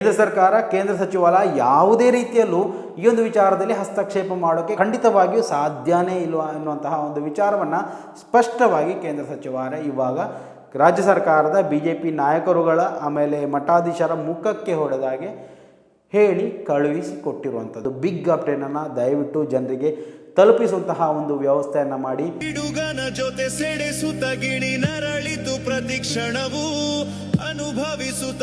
ಕೇಂದ್ರ ಸರ್ಕಾರ, ಕೇಂದ್ರ ಸಚಿವಾಲಯ ಯಾವುದೇ ರೀತಿಯಲ್ಲೂ ಈ ಒಂದು ವಿಚಾರದಲ್ಲಿ ಹಸ್ತಕ್ಷೇಪ ಮಾಡೋಕ್ಕೆ ಖಂಡಿತವಾಗಿಯೂ ಸಾಧ್ಯನೇ ಇಲ್ವಾ ಎನ್ನುವಂತಹ ಒಂದು ವಿಚಾರವನ್ನು ಸ್ಪಷ್ಟವಾಗಿ ಕೇಂದ್ರ ಸಚಿವಾಲಯ ಇವಾಗ ರಾಜ್ಯ ಸರ್ಕಾರದ ಬಿ ಜೆ ಪಿ ನಾಯಕರುಗಳ ಆಮೇಲೆ ಮಠಾಧೀಶರ ಮುಖಕ್ಕೆ ಹೊಡೆದಾಗೆ ಹೇಳಿ ಕಳುಹಿಸಿ ಕೊಟ್ಟಿರುವಂಥದ್ದು. ಬಿಗ್ ಅಪ್ಡೇಟನ್ನು ದಯವಿಟ್ಟು ಜನರಿಗೆ ತಲುಪಿಸುವಂತಹ ಒಂದು ವ್ಯವಸ್ಥೆಯನ್ನು ಮಾಡಿ. ಪಿಡುಗನ ಜೊತೆ ಸೆಡೆಸುತ್ತ ಗಿಣಿ ನರಳಿತು ಪ್ರತಿಕ್ಷಣವು ಅನುಭವಿಸುತ್ತ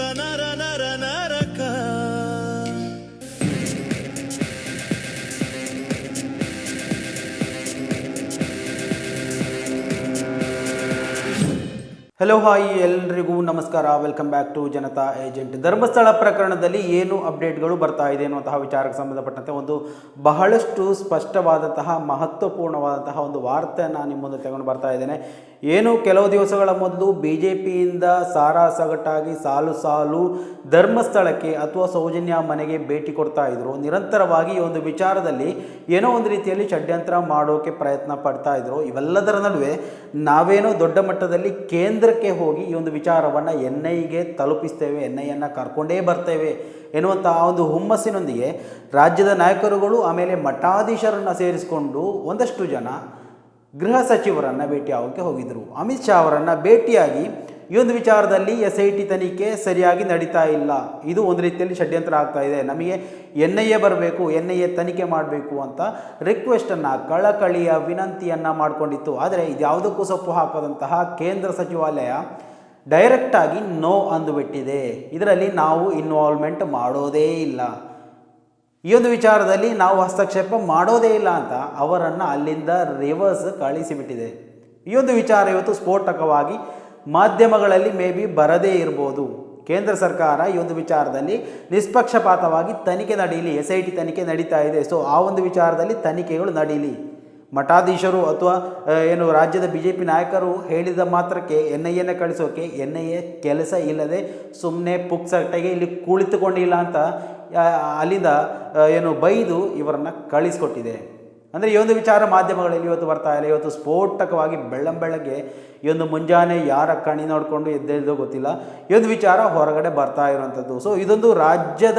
ಹಲೋ ಹಾಯ್ ಎಲ್ರಿಗೂ ನಮಸ್ಕಾರ. Welcome back to Janata agent Dharmasthala ಪ್ರಕರಣದಲ್ಲಿ ಏನು ಅಪ್ಡೇಟ್ಗಳು ಬರ್ತಾ ಇದೆ ಅನ್ನುವಂತಹ ವಿಚಾರಕ್ಕೆ ಸಂಬಂಧಪಟ್ಟಂತೆ ಒಂದು ಬಹಳಷ್ಟು ಸ್ಪಷ್ಟವಾದಂತಹ, ಮಹತ್ವಪೂರ್ಣವಾದಂತಹ ಒಂದು ವಾರ್ತೆಯನ್ನು ನಿಮ್ಮ ಮುಂದೆ ತಗೊಂಡು ಬರ್ತಾ ಇದ್ದೇನೆ. ಏನು ಕೆಲವು ದಿವಸಗಳ ಮೊದಲು ಬಿ ಜೆ ಪಿಯಿಂದ ಸಾರಾ ಸಗಟಾಗಿ ಸಾಲು ಸಾಲು ಧರ್ಮಸ್ಥಳಕ್ಕೆ ಅಥವಾ ಸೌಜನ್ಯ ಮನೆಗೆ ಭೇಟಿ ಕೊಡ್ತಾ ಇದ್ರು. ನಿರಂತರವಾಗಿ ಈ ಒಂದು ವಿಚಾರದಲ್ಲಿ ಏನೋ ಒಂದು ರೀತಿಯಲ್ಲಿ ಷಡ್ಯಂತ್ರ ಮಾಡೋಕೆ ಪ್ರಯತ್ನ ಪಡ್ತಾ ಇದ್ದರು ಇವೆಲ್ಲದರ ನಡುವೆ ನಾವೇನೋ ದೊಡ್ಡ ಮಟ್ಟದಲ್ಲಿ ಕೇಂದ್ರಕ್ಕೆ ಹೋಗಿ ಈ ಒಂದು ವಿಚಾರವನ್ನು ಎನ್ ಐಗೆ ತಲುಪಿಸ್ತೇವೆ ಎನ್ ಐಯನ್ನು ಕರ್ಕೊಂಡೇ ಬರ್ತೇವೆ ಎನ್ನುವಂಥ ಆ ಒಂದು ಹುಮ್ಮಸ್ಸಿನೊಂದಿಗೆ ರಾಜ್ಯದ ನಾಯಕರುಗಳು ಆಮೇಲೆ ಮಠಾಧೀಶರನ್ನು ಸೇರಿಸಿಕೊಂಡು ಒಂದಷ್ಟು ಜನ ಗೃಹ ಸಚಿವರನ್ನು ಭೇಟಿ ಆಗೋಕ್ಕೆ ಹೋಗಿದ್ದರು ಅಮಿತ್ ಶಾ ಅವರನ್ನು ಭೇಟಿಯಾಗಿ ಈ ಒಂದು ವಿಚಾರದಲ್ಲಿ ಎಸ್ ಐ ಟಿ ತನಿಖೆ ಸರಿಯಾಗಿ ನಡೀತಾ ಇಲ್ಲ. ಇದು ಒಂದು ರೀತಿಯಲ್ಲಿ ಷಡ್ಯಂತ್ರ ಆಗ್ತಾ ಇದೆ. ನಮಗೆ ಎನ್ ಐ ಎ ಬರಬೇಕು, ಎನ್ ಐ ಎ ತನಿಖೆ ಮಾಡಬೇಕು ಅಂತ ರಿಕ್ವೆಸ್ಟನ್ನು ಕಳಕಳಿಯ ವಿನಂತಿಯನ್ನು ಮಾಡಿಕೊಂಡಿತ್ತು. ಆದರೆ ಇದ್ಯಾವುದಕ್ಕೂ ಸೊಪ್ಪು ಹಾಕದಂತಹ ಕೇಂದ್ರ ಸಚಿವಾಲಯ ಡೈರೆಕ್ಟಾಗಿ ನೋ ಅಂದುಬಿಟ್ಟಿದೆ. ಇದರಲ್ಲಿ ನಾವು ಇನ್ವಾಲ್ವ್ಮೆಂಟ್ ಮಾಡೋದೇ ಇಲ್ಲ. ಈ ಒಂದು ವಿಚಾರದಲ್ಲಿ ನಾವು ಹಸ್ತಕ್ಷೇಪ ಮಾಡೋದೇ ಇಲ್ಲ ಅಂತ ಅವರನ್ನು ಅಲ್ಲಿಂದ ರಿವರ್ಸ್ ಕಳಿಸಿಬಿಟ್ಟಿದೆ. ಈ ಒಂದು ವಿಚಾರ ಇವತ್ತು ಸ್ಫೋಟಕವಾಗಿ ಮಾಧ್ಯಮಗಳಲ್ಲಿ ಮೇ ಬಿ ಬರದೇ ಇರ್ಬೋದು. ಕೇಂದ್ರ ಸರ್ಕಾರ ಈ ಒಂದು ವಿಚಾರದಲ್ಲಿ ನಿಷ್ಪಕ್ಷಪಾತವಾಗಿ ತನಿಖೆ ನಡೀಲಿ ಎಸ್ ಐ ಟಿ ತನಿಖೆ ನಡೀತಾ ಇದೆ. ಸೊ ಆ ಒಂದು ವಿಚಾರದಲ್ಲಿ ತನಿಖೆಗಳು ನಡೀಲಿ. ಮಠಾಧೀಶರು ಅಥವಾ ಏನು ರಾಜ್ಯದ ಬಿ ಜೆ ಪಿ ನಾಯಕರು ಹೇಳಿದ ಮಾತ್ರಕ್ಕೆ, ಎನ್ ಐ ಎನ ಕಳಿಸೋಕೆ, ಎನ್ ಐ ಎ ಕೆಲಸ ಇಲ್ಲದೆ ಸುಮ್ಮನೆ ಪುಕ್ಸಟ್ಟೆಗೆ ಇಲ್ಲಿ ಕುಳಿತುಕೊಂಡಿಲ್ಲ ಅಂತ ಅಲ್ಲಿಂದ ಏನು ಬೈದು ಇವರನ್ನು ಕಳಿಸ್ಕೊಟ್ಟಿದೆ. ಅಂದರೆ ಈ ಒಂದು ವಿಚಾರ ಮಾಧ್ಯಮಗಳಲ್ಲಿ ಇವತ್ತು ಬರ್ತಾ ಇಲ್ಲ. ಇವತ್ತು ಸ್ಫೋಟಕವಾಗಿ ಬೆಳ್ಳಂ ಬೆಳಗ್ಗೆ ಈ ಒಂದು ಮುಂಜಾನೆ ಯಾರ ಕಣಿ ನೋಡಿಕೊಂಡು ಎದ್ದೇಳ್ದೋ ಗೊತ್ತಿಲ್ಲ. ಈ ಒಂದು ವಿಚಾರ ಹೊರಗಡೆ ಬರ್ತಾ ಇರುವಂಥದ್ದು. ಸೊ ಇದೊಂದು ರಾಜ್ಯದ,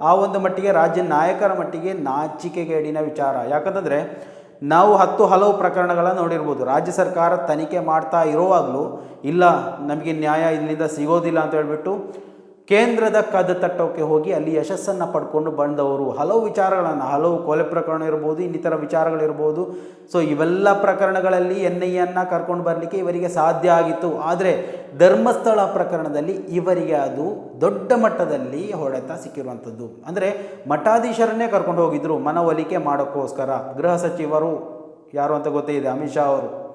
ಆ ಒಂದು ಮಟ್ಟಿಗೆ, ರಾಜ್ಯ ನಾಯಕರ ಮಟ್ಟಿಗೆ ನಾಚಿಕೆಗೇಡಿನ ವಿಚಾರ. ಯಾಕಂತಂದರೆ, ನಾವು ಹತ್ತು ಹಲವು ಪ್ರಕರಣಗಳನ್ನು ನೋಡಿರ್ಬೋದು. ರಾಜ್ಯ ಸರ್ಕಾರ ತನಿಖೆ ಮಾಡ್ತಾ ಇರುವಾಗಲೂ, ಇಲ್ಲ, ನಮಗೆ ನ್ಯಾಯ ಇಲ್ಲಿಂದ ಸಿಗೋದಿಲ್ಲ ಅಂತ ಹೇಳ್ಬಿಟ್ಟು ಕೇಂದ್ರದ ಕದ ತಟ್ಟೋಕೆ ಹೋಗಿ ಅಲ್ಲಿ ಯಶಸ್ಸನ್ನು ಪಡ್ಕೊಂಡು ಬಂದವರು. ಹಲವು ವಿಚಾರಗಳನ್ನು, ಹಲವು ಕೊಲೆ ಪ್ರಕರಣ ಇರ್ಬೋದು, ಇನ್ನಿತರ ವಿಚಾರಗಳಿರ್ಬೋದು. ಸೊ ಇವೆಲ್ಲ ಪ್ರಕರಣಗಳಲ್ಲಿ ಎನ್ ಐ ಎನ್ನ ಕರ್ಕೊಂಡು ಬರಲಿಕ್ಕೆ ಇವರಿಗೆ ಸಾಧ್ಯ ಆಗಿತ್ತು. ಆದರೆ ಧರ್ಮಸ್ಥಳ ಪ್ರಕರಣದಲ್ಲಿ ಇವರಿಗೆ ಅದು ದೊಡ್ಡ ಮಟ್ಟದಲ್ಲಿ ಹೊಡೆತ ಸಿಕ್ಕಿರುವಂಥದ್ದು. ಅಂದರೆ ಮಠಾಧೀಶರನ್ನೇ ಕರ್ಕೊಂಡು ಹೋಗಿದ್ರು ಮನವೊಲಿಕೆ ಮಾಡೋಕ್ಕೋಸ್ಕರ. ಗೃಹ ಸಚಿವರು ಯಾರು ಅಂತ ಗೊತ್ತೇ ಇದೆ? ಅಮಿತ್ ಶಾ ಅವರು.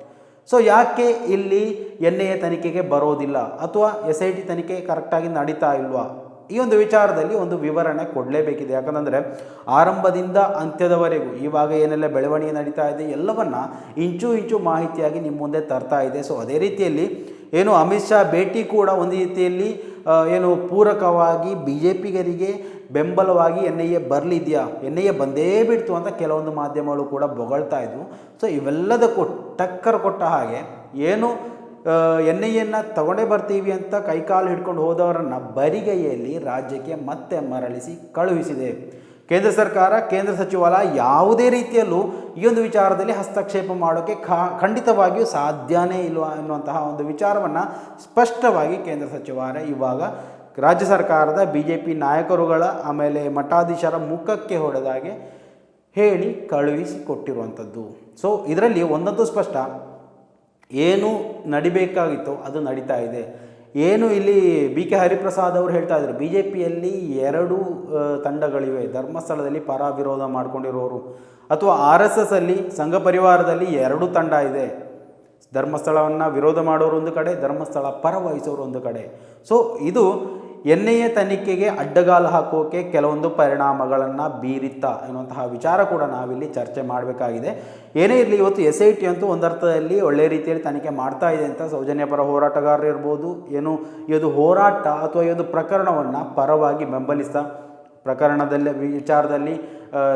ಸೊ ಯಾಕೆ ಇಲ್ಲಿ ಎನ್ ಎ ತನಿಖೆಗೆ ಬರೋದಿಲ್ಲ ಅಥವಾ ಎಸ್ ಐ ಟಿ ತನಿಖೆ ಕರೆಕ್ಟಾಗಿ ನಡೀತಾ ಇಲ್ವಾ? ಈ ಒಂದು ವಿಚಾರದಲ್ಲಿ ಒಂದು ವಿವರಣೆ ಕೊಡಲೇಬೇಕಿದೆ. ಯಾಕಂದರೆ ಆರಂಭದಿಂದ ಅಂತ್ಯದವರೆಗೂ ಇವಾಗ ಏನೆಲ್ಲ ಬೆಳವಣಿಗೆ ನಡೀತಾ ಇದೆ ಎಲ್ಲವನ್ನ ಇಂಚು ಇಂಚು ಮಾಹಿತಿಯಾಗಿ ನಿಮ್ಮ ಮುಂದೆ ತರ್ತಾ ಇದೆ. ಸೊ ಅದೇ ರೀತಿಯಲ್ಲಿ ಏನು ಅಮಿತ್ ಶಾ ಭೇಟಿ ಕೂಡ ಒಂದು ರೀತಿಯಲ್ಲಿ ಏನು ಪೂರಕವಾಗಿ ಬಿ ಜೆ ಪಿಗರಿಗೆ ಬೆಂಬಲವಾಗಿ ಎನ್ ಐ ಎ ಬರಲಿದೆಯಾ? ಎನ್ ಐ ಎ ಬಂದೇ ಬಿಡ್ತು ಅಂತ ಕೆಲವೊಂದು ಮಾಧ್ಯಮಗಳು ಕೂಡ ಬೊಗಳ್ತಾ ಇದ್ವು. ಸೊ ಇವೆಲ್ಲದಕ್ಕೂ ಟಕ್ಕರ್ ಕೊಟ್ಟ ಹಾಗೆ ಏನು ಎನ್ ಐ ಎನ್ನ ತಗೊಂಡೇ ಬರ್ತೀವಿ ಅಂತ ಕೈಕಾಲು ಹಿಡ್ಕೊಂಡು ಹೋದವರನ್ನು ಬರಿಗೈಯಲ್ಲಿ ರಾಜ್ಯಕ್ಕೆ ಮತ್ತೆ ಮರಳಿಸಿ ಕಳುಹಿಸಿದೆ. ಕೇಂದ್ರ ಸರ್ಕಾರ, ಕೇಂದ್ರ ಸಚಿವಾಲಯ ಯಾವುದೇ ರೀತಿಯಲ್ಲೂ ಈ ಒಂದು ವಿಚಾರದಲ್ಲಿ ಹಸ್ತಕ್ಷೇಪ ಮಾಡೋಕ್ಕೆ ಖಂಡಿತವಾಗಿಯೂ ಸಾಧ್ಯನೇ ಇಲ್ವಾ ಎನ್ನುವಂತಹ ಒಂದು ವಿಚಾರವನ್ನು ಸ್ಪಷ್ಟವಾಗಿ ಕೇಂದ್ರ ಸಚಿವಾಲಯ ಇವಾಗ ರಾಜ್ಯ ಸರ್ಕಾರದ ಬಿ ಜೆ ಪಿ ನಾಯಕರುಗಳ ಆಮೇಲೆ ಮಠಾಧೀಶರ ಮುಖಕ್ಕೆ ಹೊಡೆದಾಗೆ ಹೇಳಿ ಕಳುಹಿಸಿ ಕೊಟ್ಟಿರುವಂಥದ್ದು ಸೊ ಇದರಲ್ಲಿ ಒಂದಂತೂ ಸ್ಪಷ್ಟ. ಏನು ನಡಿಬೇಕಾಗಿತ್ತು ಅದು ನಡೀತಾ ಇದೆ. ಏನು ಇಲ್ಲಿ ಬಿ ಕೆ ಹರಿಪ್ರಸಾದ್ ಅವರು ಹೇಳ್ತಾ ಇದ್ದರು ಬಿ ಜೆ ಪಿಯಲ್ಲಿ ಎರಡು ತಂಡಗಳಿವೆ. ಧರ್ಮಸ್ಥಳದಲ್ಲಿ ಪರ ವಿರೋಧ ಮಾಡ್ಕೊಂಡಿರೋರು. ಅಥವಾ ಆರ್ ಎಸ್ ಎಸ್ ಅಲ್ಲಿ, ಸಂಘ ಪರಿವಾರದಲ್ಲಿ ಎರಡು ತಂಡ ಇದೆ. ಧರ್ಮಸ್ಥಳವನ್ನು ವಿರೋಧ ಮಾಡೋರು ಒಂದು ಕಡೆ, ಧರ್ಮಸ್ಥಳ ಪರ ವಹಿಸೋರು ಒಂದು ಕಡೆ. ಸೊ ಇದು ಎನ್ ಐ ಎ ತನಿಖೆಗೆ ಅಡ್ಡಗಾಲು ಹಾಕೋಕೆ ಕೆಲವೊಂದು ಪರಿಣಾಮಗಳನ್ನು ಬೀರಿತ್ತಾ ಎನ್ನುವಂತಹ ವಿಚಾರ ಕೂಡ ನಾವಿಲ್ಲಿ ಚರ್ಚೆ ಮಾಡಬೇಕಾಗಿದೆ. ಏನೇ ಇರಲಿ ಇವತ್ತು ಎಸ್ ಐ ಟಿ ಅಂತೂ ಒಂದರ್ಥದಲ್ಲಿ ಒಳ್ಳೆಯ ರೀತಿಯಲ್ಲಿ ತನಿಖೆ ಮಾಡ್ತಾ ಇದೆ ಅಂತ ಸೌಜನ್ಯ ಪರ ಹೋರಾಟಗಾರರು ಇರ್ಬೋದು, ಏನು, ಇದು ಹೋರಾಟ ಅಥವಾ ಇದು ಪ್ರಕರಣವನ್ನು ಪರವಾಗಿ ಬೆಂಬಲಿಸ್ತಾ ಪ್ರಕರಣದಲ್ಲಿ ವಿಚಾರದಲ್ಲಿ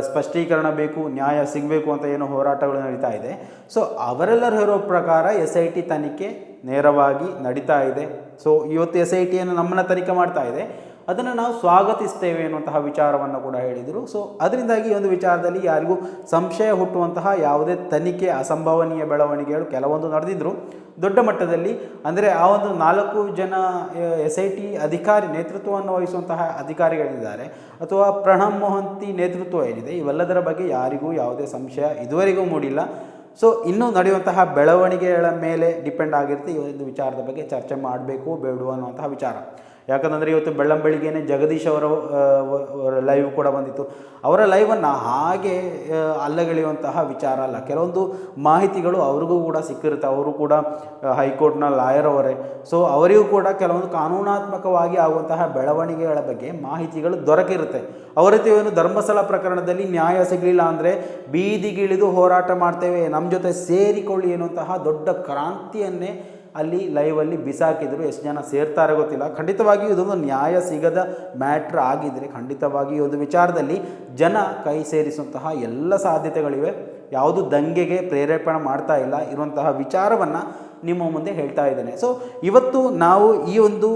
ಸ್ಪಷ್ಟೀಕರಣ ಬೇಕು, ನ್ಯಾಯ ಸಿಗಬೇಕು ಅಂತ ಏನು ಹೋರಾಟಗಳು ನಡೀತಾ ಇದೆ. ಸೊ, ಅವರೆಲ್ಲರೂ ಹೇಳೋ ಪ್ರಕಾರ ಎಸ್ ಐ ಟಿ ತನಿಖೆ ನೇರವಾಗಿ ನಡೀತಾ ಇದೆ. ಸೊ ಇವತ್ತು ಎಸ್ ಐ ಟಿಯನ್ನು ನಮ್ಮನ್ನು ತನಿಖೆ ಮಾಡ್ತಾ ಇದೆ. ಅದನ್ನು ನಾವು ಸ್ವಾಗತಿಸ್ತೇವೆ ಅನ್ನುವಂತಹ ವಿಚಾರವನ್ನು ಕೂಡ ಹೇಳಿದರು. ಸೊ ಅದರಿಂದಾಗಿ ಒಂದು ವಿಚಾರದಲ್ಲಿ ಯಾರಿಗೂ ಸಂಶಯ ಹುಟ್ಟುವಂತಹ ಯಾವುದೇ ತನಿಖೆ, ಅಸಂಭವನೀಯ ಬೆಳವಣಿಗೆಗಳು ಕೆಲವೊಂದು ನಡೆದಿದ್ದರು ದೊಡ್ಡ ಮಟ್ಟದಲ್ಲಿ ಅಂದರೆ ಆ ಒಂದು ನಾಲ್ಕು ಜನ ಎಸ್ ಐ ಟಿ ಅಧಿಕಾರಿ ನೇತೃತ್ವವನ್ನು ವಹಿಸುವಂತಹ ಅಧಿಕಾರಿಗಳಿದ್ದಾರೆ. ಅಥವಾ ಪ್ರಣಬ್ ಮೊಹಂತಿ ನೇತೃತ್ವ ಏನಿದೆ, ಇವೆಲ್ಲದರ ಬಗ್ಗೆ ಯಾರಿಗೂ ಯಾವುದೇ ಸಂಶಯ ಇದುವರೆಗೂ ಮೂಡಿಲ್ಲ. ಸೊ ಇನ್ನೂ ನಡೆಯುವಂತಹ ಬೆಳವಣಿಗೆಗಳ ಮೇಲೆ ಡಿಪೆಂಡ್ ಆಗಿರುತ್ತೆ. ಈ ವಿಚಾರದ ಬಗ್ಗೆ ಚರ್ಚೆ ಮಾಡಬೇಕು, ಬೇಡುವ ಅನ್ನುವಂತಹ ವಿಚಾರ. ಯಾಕಂತಂದರೆ ಇವತ್ತು ಬೆಳ್ಳಂ ಬೆಳಿಗ್ಗೆನೇ ಜಗದೀಶ್ ಅವರ ಲೈವ್ ಕೂಡ ಬಂದಿತ್ತು. ಅವರ ಲೈವನ್ನು ಹಾಗೆ ಅಲ್ಲಗಳೆಯುವಂತಹ ವಿಚಾರ ಅಲ್ಲ. ಕೆಲವೊಂದು ಮಾಹಿತಿಗಳು ಅವ್ರಿಗೂ ಕೂಡ ಸಿಕ್ಕಿರುತ್ತೆ. ಅವರು ಕೂಡ ಹೈಕೋರ್ಟ್ನ ಲಾಯರ್ ಅವರೇ. ಸೊ ಅವರಿಗೂ ಕೂಡ ಕೆಲವೊಂದು ಕಾನೂನಾತ್ಮಕವಾಗಿ ಆಗುವಂತಹ ಬೆಳವಣಿಗೆಗಳ ಬಗ್ಗೆ ಮಾಹಿತಿಗಳು ದೊರಕಿರುತ್ತೆ. ಅವರತಿ ಏನು ಧರ್ಮಸ್ಥಳ ಪ್ರಕರಣದಲ್ಲಿ ನ್ಯಾಯ ಸಿಗಲಿಲ್ಲ ಅಂದರೆ ಬೀದಿಗಿಳಿದು ಹೋರಾಟ ಮಾಡ್ತೇವೆ. ನಮ್ಮ ಜೊತೆ ಸೇರಿಕೊಳ್ಳಿ ಎನ್ನುವಂತಹ ದೊಡ್ಡ ಕ್ರಾಂತಿಯನ್ನೇ ಅಲ್ಲಿ ಲೈವಲ್ಲಿ ಬಿಸಾಕಿದ್ರು ಎಷ್ಟು ಜನ ಸೇರ್ತಾರೆ ಗೊತ್ತಿಲ್ಲ. ಖಂಡಿತವಾಗಿಯೂ ಇದೊಂದು ನ್ಯಾಯ ಸಿಗದ ಮ್ಯಾಟ್ರ್ ಆಗಿದ್ದರೆ ಖಂಡಿತವಾಗಿಯೂ ಒಂದು ವಿಚಾರದಲ್ಲಿ ಜನ ಕೈ ಸೇರಿಸುವಂತಹ ಎಲ್ಲ ಸಾಧ್ಯತೆಗಳಿವೆ. ಯಾವುದು ದಂಗೆಗೆ ಪ್ರೇರೇಪಣೆ ಮಾಡ್ತಾ ಇಲ್ಲ ಇರುವಂತಹ ವಿಚಾರವನ್ನು ನಿಮ್ಮ ಮುಂದೆ ಹೇಳ್ತಾ ಇದ್ದೇನೆ. ಸೊ ಇವತ್ತು ನಾವು ಈ ಒಂದು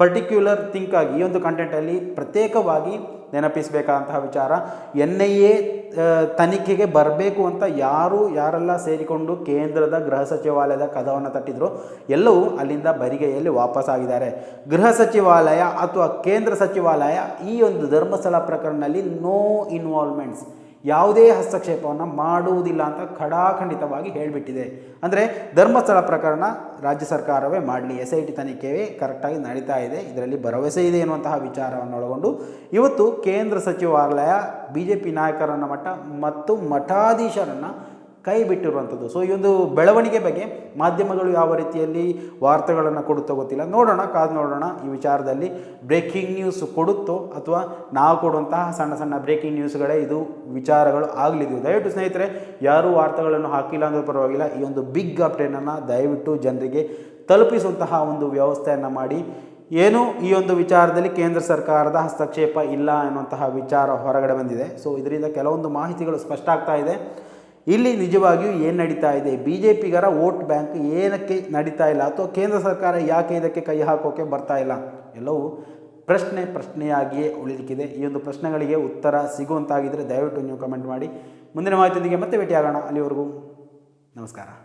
ಪರ್ಟಿಕ್ಯುಲರ್ ಥಿಂಕ್ ಆಗಿ, ಈ ಒಂದು ಕಂಟೆಂಟಲ್ಲಿ ಪ್ರತ್ಯೇಕವಾಗಿ ನೆನಪಿಸಬೇಕಾದಂತಹ ವಿಚಾರ, ಎನ್ ಐ ಎ ತನಿಖೆಗೆ ಬರಬೇಕು ಅಂತ ಯಾರು, ಯಾರೆಲ್ಲ ಸೇರಿಕೊಂಡು ಕೇಂದ್ರದ ಗೃಹ ಸಚಿವಾಲಯದ ಕದವನ್ನು ತಟ್ಟಿದ್ರು, ಎಲ್ಲವೂ ಅಲ್ಲಿಂದ ಬರಿಗೈಯಲ್ಲಿ ವಾಪಸ್ಸಾಗಿದ್ದಾರೆ ಗೃಹ ಸಚಿವಾಲಯ ಅಥವಾ ಕೇಂದ್ರ ಸಚಿವಾಲಯ ಈ ಒಂದು ಧರ್ಮಸ್ಥಳ ಪ್ರಕರಣದಲ್ಲಿ ನೋ ಇನ್ವಾಲ್ವ್ಮೆಂಟ್ಸ್ ಯಾವುದೇ ಹಸ್ತಕ್ಷೇಪವನ್ನು ಮಾಡುವುದಿಲ್ಲ ಅಂತ ಖಡಾಖಂಡಿತವಾಗಿ ಹೇಳಿಬಿಟ್ಟಿದೆ. ಅಂದರೆ ಧರ್ಮಸ್ಥಳ ಪ್ರಕರಣ ರಾಜ್ಯ ಸರ್ಕಾರವೇ ಮಾಡಲಿ ಎಸ್ ಐ ಟಿ ತನಿಖೆವೇ ಕರೆಕ್ಟಾಗಿ ನಡೀತಾ ಇದೆ, ಇದರಲ್ಲಿ ಭರವಸೆ ಇದೆ ಎನ್ನುವಂತಹ ವಿಚಾರವನ್ನು ಒಳಗೊಂಡು ಇವತ್ತು ಕೇಂದ್ರ ಸಚಿವಾಲಯ ಬಿ ಜೆ ಪಿ ನಾಯಕರನ್ನ ಮಟ್ಟ ಮತ್ತು ಮಠಾಧೀಶರನ್ನು ಕೈ ಬಿಟ್ಟಿರುವಂಥದ್ದು. ಸೊ ಈ ಒಂದು ಬೆಳವಣಿಗೆ ಬಗ್ಗೆ ಮಾಧ್ಯಮಗಳು ಯಾವ ರೀತಿಯಲ್ಲಿ ವಾರ್ತೆಗಳನ್ನು ಕೊಡುತ್ತೋ ಗೊತ್ತಿಲ್ಲ. ನೋಡೋಣ, ಕಾದು ನೋಡೋಣ ಈ ವಿಚಾರದಲ್ಲಿ ಬ್ರೇಕಿಂಗ್ ನ್ಯೂಸ್ ಕೊಡುತ್ತೋ ಅಥವಾ ನಾವು ಕೊಡುವಂತಹ ಸಣ್ಣ ಸಣ್ಣ ಬ್ರೇಕಿಂಗ್ ನ್ಯೂಸ್ಗಳೇ ಇದು ವಿಚಾರಗಳು ಆಗಲಿದ್ದು ದಯವಿಟ್ಟು ಸ್ನೇಹಿತರೆ, ಯಾರೂ ವಾರ್ತೆಗಳನ್ನು ಹಾಕಿಲ್ಲ ಅಂದರೂ ಪರವಾಗಿಲ್ಲ. ಈ ಒಂದು ಬಿಗ್ ಅಪ್ಡೇಟನ್ನು ದಯವಿಟ್ಟು ಜನರಿಗೆ ತಲುಪಿಸುವಂತಹ ಒಂದು ವ್ಯವಸ್ಥೆಯನ್ನು ಮಾಡಿ. ಏನು ಈ ಒಂದು ವಿಚಾರದಲ್ಲಿ ಕೇಂದ್ರ ಸರ್ಕಾರದ ಹಸ್ತಕ್ಷೇಪ ಇಲ್ಲ ಅನ್ನುವಂತಹ ವಿಚಾರ ಹೊರಗಡೆ ಬಂದಿದೆ. ಸೊ ಇದರಿಂದ ಕೆಲವೊಂದು ಮಾಹಿತಿಗಳು ಸ್ಪಷ್ಟ ಆಗ್ತಾ ಇದೆ. ಇಲ್ಲಿ ನಿಜವಾಗಿಯೂ ಏನು ನಡೀತಾ ಇದೆ? ಬಿ ಜೆ ಪಿಗರ ವೋಟ್ ಬ್ಯಾಂಕ್ ಏನಕ್ಕೆ ನಡೀತಾ ಇಲ್ಲ? ಅಥವಾ ಕೇಂದ್ರ ಸರ್ಕಾರ ಯಾಕೆ ಇದಕ್ಕೆ ಕೈ ಹಾಕೋಕೆ ಬರ್ತಾ ಇಲ್ಲ? ಎಲ್ಲವೂ ಪ್ರಶ್ನೆ ಪ್ರಶ್ನೆಯಾಗಿಯೇ ಉಳಿದಿಕ್ಕಿದೆ. ಈ ಒಂದು ಪ್ರಶ್ನೆಗಳಿಗೆ ಉತ್ತರ ಸಿಗುವಂತಾಗಿದ್ದರೆ ದಯವಿಟ್ಟು ನೀವು ಕಮೆಂಟ್ ಮಾಡಿ. ಮುಂದಿನ ಮಾಹಿತಿಯೊಂದಿಗೆ ಮತ್ತೆ ಭೇಟಿಯಾಗೋಣ. ಅಲ್ಲಿವರೆಗೂ ನಮಸ್ಕಾರ.